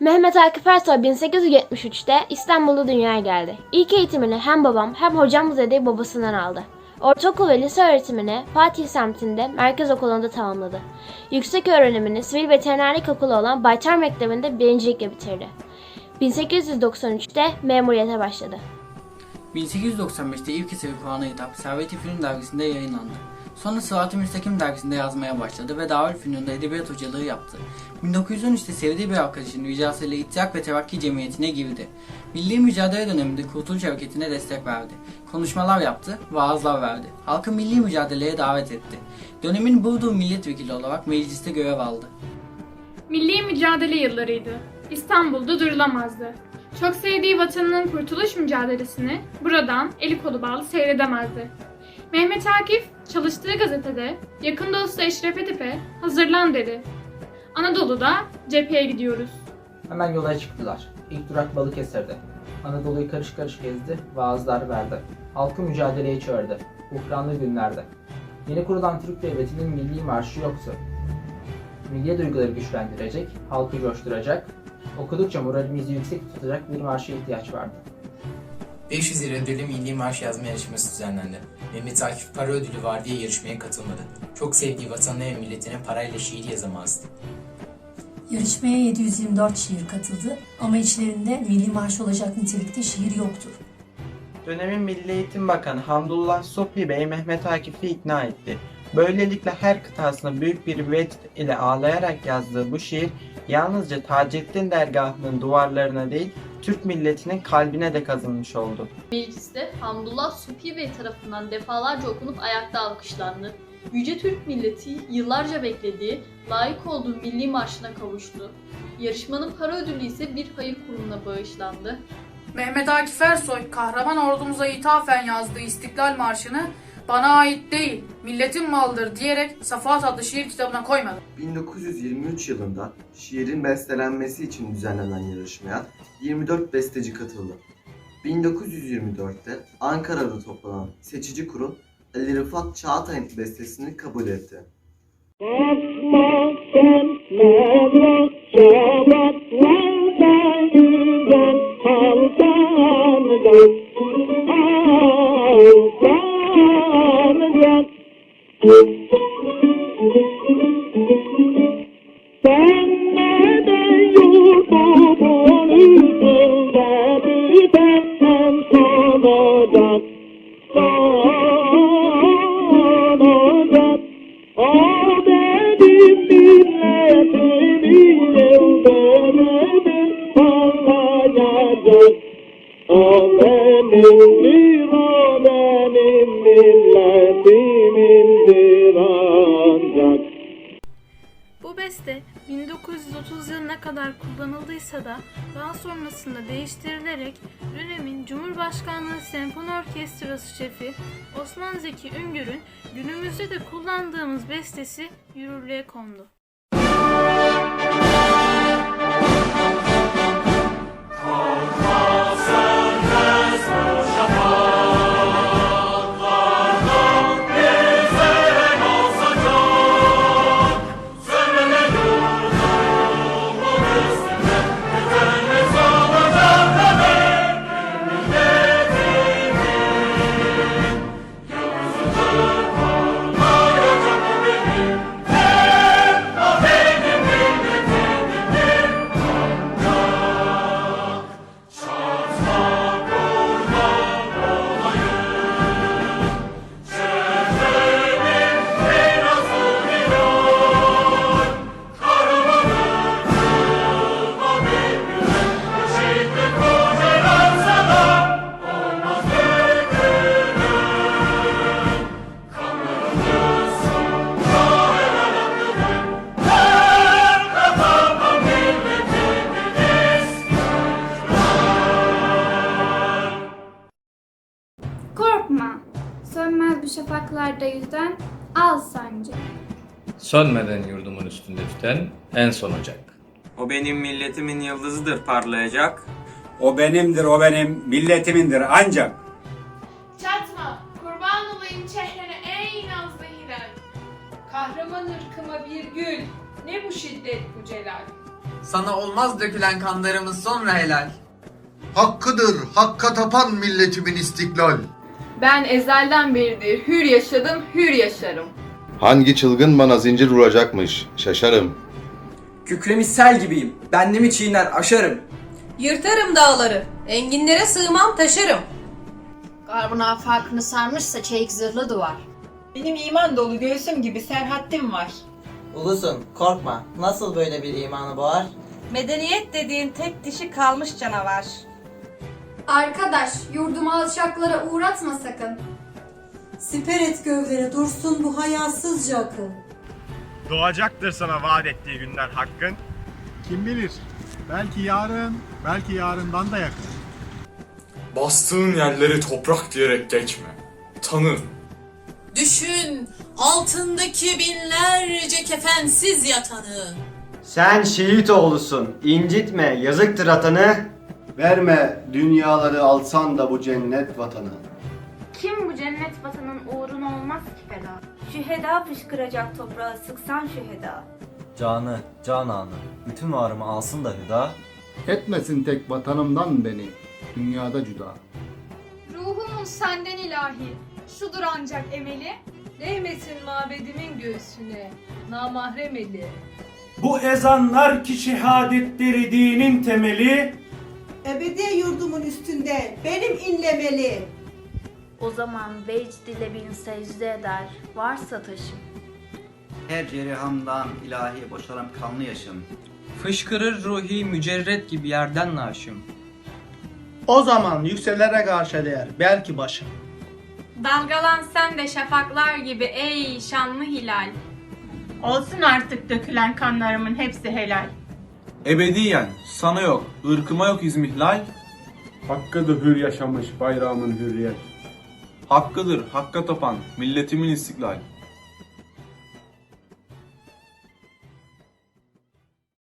Mehmet Akif Ersoy 1873'te İstanbul'da dünyaya geldi. İlk eğitimini hem babam hem hocam Zede babasından aldı. Ortaokul ve lise öğretimini Fatih semtinde Merkez Okulu'nda tamamladı. Yüksek öğrenimini Sivil Veterinerlik Okulu olan Baytar Mektebi'nde birincilikle bitirdi. 1893'te memuriyete başladı. 1895'te ilk eseri Kur'an'a hitap Servet-i Fünun dergisinde yayınlandı. Sonra Sırat-ı Müstakim dergisinde yazmaya başladı ve Darülfünun'da edebiyat hocalığı yaptı. 1913'te sevdiği bir arkadaşının ricasıyla İttihat ve Terakki Cemiyeti'ne girdi. Milli mücadele döneminde Kurtuluş Hareketi'ne destek verdi. Konuşmalar yaptı, vaazlar verdi. Halkı milli mücadeleye davet etti. Dönemin Burdur milletvekili olarak mecliste görev aldı. Milli mücadele yıllarıydı. İstanbul'da durulamazdı. Çok sevdiği vatanının kurtuluş mücadelesini buradan eli kolu bağlı seyredemezdi. Mehmet Akif çalıştığı gazetede yakın dostu Eşref Edip'e hazırlan dedi. Anadolu'da cepheye gidiyoruz. Hemen yola çıktılar. İlk durak Balıkesir'de. Anadolu'yu karış karış gezdi, vaazlar verdi. Halkı mücadeleye çağırdı. Buhranlı günlerde. Yeni kurulan Türk Devleti'nin milli marşı yoktu. Milli duyguları güçlendirecek, halkı coşturacak, okudukça moralimizi yüksek tutacak bir marşa ihtiyaç vardı. 500 lira ödüllü milli marş yazma yarışması düzenlendi. Mehmet Akif para ödülü var diye yarışmaya katılmadı. Çok sevdiği vatanına ve milletine parayla şiir yazamazdı. Yarışmaya 724 şiir katıldı ama içlerinde milli marş olacak nitelikte şiir yoktur. Dönemin Milli Eğitim Bakanı Hamdullah Sopi Bey Mehmet Akif'i ikna etti. Böylelikle her kıtasına büyük bir vecd ile ağlayarak yazdığı bu şiir yalnızca Taceddin dergahının duvarlarına değil Türk milletinin kalbine de kazınmış oldu. Mecliste Hamdullah Supi Bey tarafından defalarca okunup ayakta alkışlandı. Yüce Türk milleti yıllarca beklediği, layık olduğu milli marşına kavuştu. Yarışmanın para ödülü ise bir hayır kurumuna bağışlandı. Mehmet Akif Ersoy kahraman ordumuza ithafen yazdığı İstiklal Marşı'nı bana ait değil, milletin malıdır diyerek Safahat adlı şiir kitabına koymadı. 1923 yılında şiirin bestelenmesi için düzenlenen yarışmaya 24 besteci katıldı. 1924'te Ankara'da toplanan seçici kurul Ali Rıfat Çağatay'ın bestesini kabul etti. Oh, let me Bu beste 1930 yılına kadar kullanıldıysa da daha sonrasında değiştirilerek dönemin Cumhurbaşkanlığı Senfoni Orkestrası şefi Osman Zeki Üngür'ün günümüzde de kullandığımız bestesi yürürlüğe kondu. Bu şafaklarda yüzden al sancı. Sönmeden yurdumun üstünde tüten en son ocak. O benim milletimin yıldızıdır parlayacak. O benimdir, o benim milletimindir ancak. Çatma, kurban olayım çehrene ey nazlı hilal. Kahraman ırkıma bir gül, ne bu şiddet bu celal. Sana olmaz dökülen kanlarımız sonra helal. Hakkıdır hakka tapan milletimin istiklal. Ben ezelden beridir hür yaşadım, hür yaşarım. Hangi çılgın bana zincir vuracakmış şaşarım. Kükremiş sel gibiyim. Bendimi çiğner aşarım. Yırtarım dağları, enginlere sığmam taşırım. Garbın afakını sarmışsa çelik zırhlı duvar. Benim iman dolu göğsüm gibi serhattim var. Ulusun korkma. Nasıl böyle bir imanı boğar? Medeniyet dediğin tek dişi kalmış canavar. Arkadaş, yurdumu alçaklara uğratma sakın. Siper et gövdene dursun bu hayasızca akıl. Doğacaktır sana vaat ettiği günler hakkın. Kim bilir? Belki yarın, belki yarından da yakın. Bastığın yerleri toprak diyerek geçme. Tanı. Düşün altındaki binlerce kefensiz yatanı. Sen şehit oğlusun. incitme yazıktır atanı. Verme dünyaları alsan da bu cennet vatanı. Kim bu cennet vatanın uğruna olmaz ki feda? Şüheda fışkıracak toprağa sıksan şüheda. Canı, cananı, bütün varımı alsın da hüda. Etmesin tek vatanımdan beni dünyada cüda. Ruhumun senden ilahi, şudur ancak emeli. Değmesin mabedimin göğsüne, namahrem eli. Bu ezanlar ki şehadetleri dinin temeli. Ebedi yurdumun üstünde benim inlemeli. O zaman vecd ile bin secde eder, varsa taşım. Her cerihamdan ilahi boşaran kanlı yaşım. Fışkırır ruhi mücerret gibi yerden naşım. O zaman yükselere karşı değer belki başım. Dalgalan sen de şafaklar gibi ey şanlı hilal. Olsun artık dökülen kanlarımın hepsi helal. Ebediyen sana yok, ırkıma yok izmihlal. Hakkıdır hür yaşamış bayrağımın hürriyet. Hakkıdır hakka tapan milletimin istiklal.